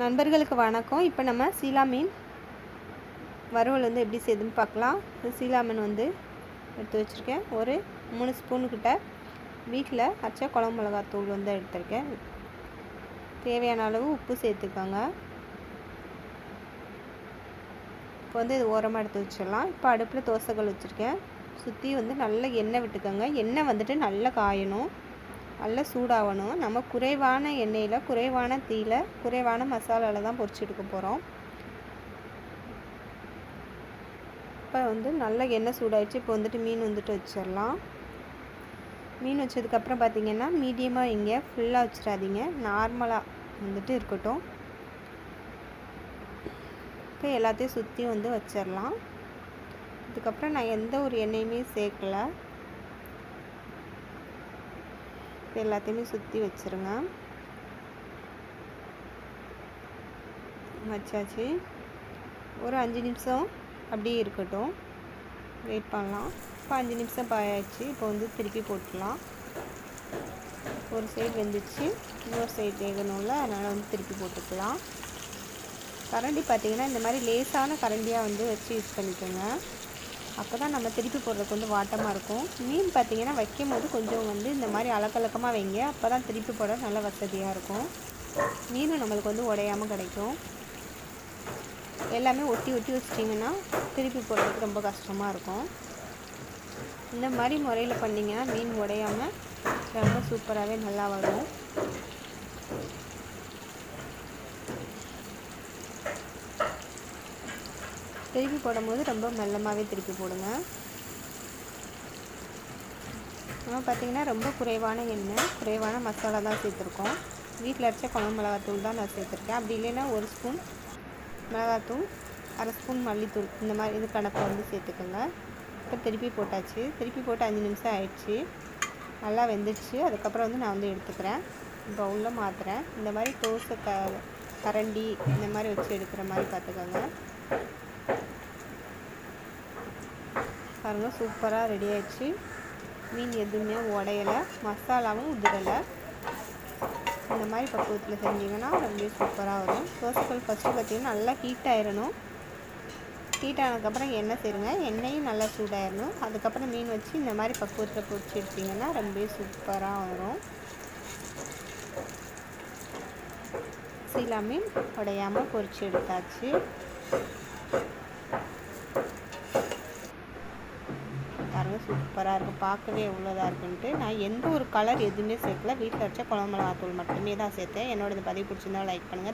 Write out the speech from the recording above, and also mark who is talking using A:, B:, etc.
A: நண்பர்களுக்கு வணக்கம். இப்போ நம்ம சீலா மீன் வறுவல் வந்து எப்படி செய்யுதுன்னு பார்க்கலாம். சீலா மீன் வந்து எடுத்து வச்சுருக்கேன். ஒரு மூணு ஸ்பூனுக்கிட்ட வீட்டில் அரைச்ச குழம்பு மிளகாத்தூள் வந்து எடுத்திருக்கேன். தேவையான அளவு உப்பு சேர்த்துக்கோங்க. இப்போ வந்து இது ஓரமாக எடுத்து வச்சிடலாம். இப்போ அடுப்பில் தோசைகள் வச்சுருக்கேன். சுற்றி வந்து நல்ல எண்ணெய் விட்டுக்கோங்க. எண்ணெய் வந்துட்டு நல்லா காயணும். நல்லா சூடாகணும். நம்ம குறைவான எண்ணெயில் குறைவான தீயில் குறைவான மசாலாவில் தான் பொரிச்சு போகிறோம் இப்போ வந்து நல்லா எண்ணெய் சூடாகிடுச்சு இப்போ வந்துட்டு மீன் வந்துட்டு வச்சிடலாம். மீன் வச்சதுக்கப்புறம் பார்த்தீங்கன்னா மீடியமாக இங்கே ஃபுல்லாக வச்சிடாதீங்க. நார்மலாக வந்துட்டு இருக்கட்டும். இப்போ எல்லாத்தையும் சுற்றி வந்து வச்சிடலாம். இதுக்கப்புறம் நான் எந்த ஒரு எண்ணெயுமே சேர்க்கல. இப்போ எல்லாத்தையுமே சுற்றி வச்சுருங்க. வச்சாச்சு. ஒரு அஞ்சு நிமிஷம் அப்படியே இருக்கட்டும். வெயிட் பண்ணலாம். இப்போ அஞ்சு நிமிஷம் பாயாச்சு. இப்போ வந்து திருப்பி போட்டுடலாம். ஒரு சைடு வெந்துச்சு இன்னொரு சைடு வேகணும்ல. அதனால் வந்து திருப்பி போட்டுக்கலாம். கரண்டி பார்த்திங்கன்னா இந்த மாதிரி லேசான கரண்டியாக வந்து வச்சு யூஸ் பண்ணிக்கோங்க. அப்போ தான் நம்ம திருப்பி போடுறதுக்கு வந்து வாட்டமாக இருக்கும். மீன் பார்த்திங்கன்னா வைக்கும் போது கொஞ்சம் வந்து இந்த மாதிரி அலக்கலக்கமாக வைங்க. அப்போ தான் திருப்பி போட நல்ல வசதியாக இருக்கும். மீனும் நம்மளுக்கு வந்து உடையாமல் கிடைக்கும். எல்லாமே ஒட்டி ஒட்டி வச்சிட்டிங்கன்னா திருப்பி போடுறதுக்கு ரொம்ப கஷ்டமாக இருக்கும். இந்த மாதிரி முறையில் பண்ணிங்கன்னா மீன் உடையாமல் ரொம்ப சூப்பராகவே நல்லா வரும். திருப்பி போடும்போது ரொம்ப மெல்லமாகவே திருப்பி போடுங்க. நம்ம பார்த்திங்கன்னா ரொம்ப குறைவான எண்ணெய் குறைவான மசாலா தான் சேர்த்துருக்கோம். வீட்டில் அரைச்ச குழம்பு மிளகாத்தூள் தான் நான் சேர்த்துருக்கேன். அப்படி இல்லைன்னா ஒரு ஸ்பூன் மிளகாத்தூள் அரை ஸ்பூன் மல்லித்தூள் இந்த மாதிரி இது கணக்கை வந்து சேர்த்துக்கோங்க. இப்போ திருப்பி போட்டாச்சு. திருப்பி போட்டு அஞ்சு நிமிஷம் ஆயிடுச்சு. நல்லா வெந்துடுச்சு. அதுக்கப்புறம் வந்து நான் வந்து எடுத்துக்கிறேன். பவுலில் மாற்றுறேன் இந்த மாதிரி தோசை க கரண்டி இந்த மாதிரி வச்சு எடுக்கிற மாதிரி பார்த்துக்கோங்க. பாருங்கள் சூப்பராக ரெடி ஆயிடுச்சு. மீன் எதுவுமே உடையலை மசாலாவும் உதிரலை. இந்த மாதிரி பக்குவத்தில் செஞ்சிங்கன்னா ரொம்ப சூப்பராக வரும். தோசைக்கல் ஃபஸ்ட்டு பார்த்திங்கன்னா நல்லா ஹீட் ஆயிடணும் ஹீட் ஆனதுக்கப்புறம் எண்ணெய் சேருங்க. எண்ணெயும் நல்லா சூடாயிடணும் அதுக்கப்புறம் மீன் வச்சு இந்த மாதிரி பக்குவத்தில் பொரிச்சு எடுத்திங்கன்னா ரொம்ப சூப்பராக வரும். சீலா மீன் உடையாமல் பொறிச்சு எடுத்தாச்சு. சூப்பராக இருக்கும். பார்க்கவே எவ்வளோதாக இருக்குன்ட்டு நான் எந்த ஒரு கலர் எதுவுமே சேர்க்கல. வீட்டில் வச்ச குழம்பு மிளகாத்தூள் மட்டுமே தான் சேர்த்தேன். என்னோட இந்த பதிவு பிடிச்சிருந்தா லைக் பண்ணுங்கள்